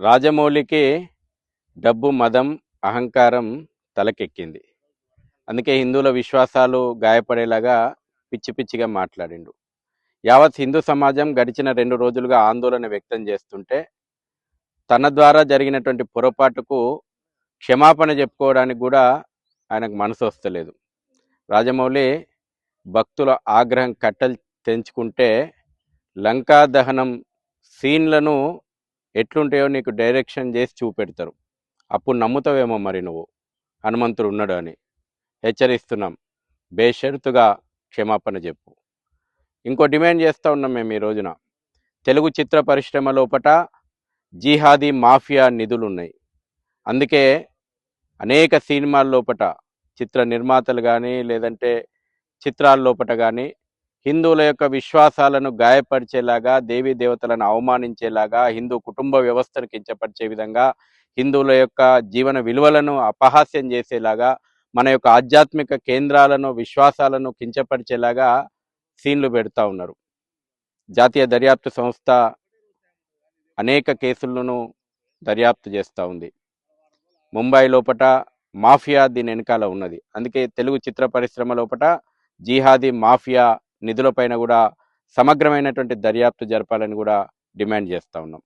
రాజమౌళికి డబ్బు మదం అహంకారం తలకెక్కింది. అందుకే హిందువుల విశ్వాసాలు గాయపడేలాగా పిచ్చి పిచ్చిగా మాట్లాడిండు. యావత్ హిందూ సమాజం గడిచిన రెండు రోజులుగా ఆందోళన వ్యక్తం చేస్తుంటే తన ద్వారా జరిగినటువంటి పొరపాటుకు క్షమాపణ చెప్పుకోవడానికి కూడా ఆయనకు మనసు వస్తలేదు. రాజమౌళి భక్తుల ఆగ్రహం కట్టలు తెంచుకుంటే లంకా దహనం సీన్లను ఎట్లుంటాయో నీకు డైరెక్షన్ చేసి చూపెడతారు. అప్పుడు నమ్ముతావేమో మరి నువ్వు? హనుమంతుడు ఉన్నాడు అని. హెచ్చరిస్తున్నాం. బేషరతుగా క్షమాపణ చెప్పు. ఇంకో డిమాండ్ చేస్తూ ఉన్నాం మేము ఈ రోజున. తెలుగు చిత్ర పరిశ్రమ లోపట జీహాదీ మాఫియా నిధులు ఉన్నాయి అందుకే అనేక సినిమాల లోపట చిత్ర నిర్మాతలు కానీ లేదంటే చిత్రాల లోపట కానీ హిందువుల యొక్క విశ్వాసాలను గాయపరిచేలాగా దేవీ దేవతలను అవమానించేలాగా హిందూ కుటుంబ వ్యవస్థను కించపరిచే విధంగా హిందువుల యొక్క జీవన విలువలను అపహాస్యం చేసేలాగా మన యొక్క ఆధ్యాత్మిక కేంద్రాలను విశ్వాసాలను కించపరిచేలాగా సీన్లు పెడతా ఉన్నారు. జాతీయ దర్యాప్తు సంస్థ అనేక కేసులను దర్యాప్తు చేస్తూ ఉంది. ముంబై లోపట మాఫియా దీని వెనకాల ఉన్నది. అందుకే తెలుగు చిత్ర పరిశ్రమ లోపట జీహాది మాఫియా నిధులపైన కూడా సమగ్రమైనటువంటి దర్యాప్తు జరపాలని కూడా డిమాండ్ చేస్తూ ఉన్నాం.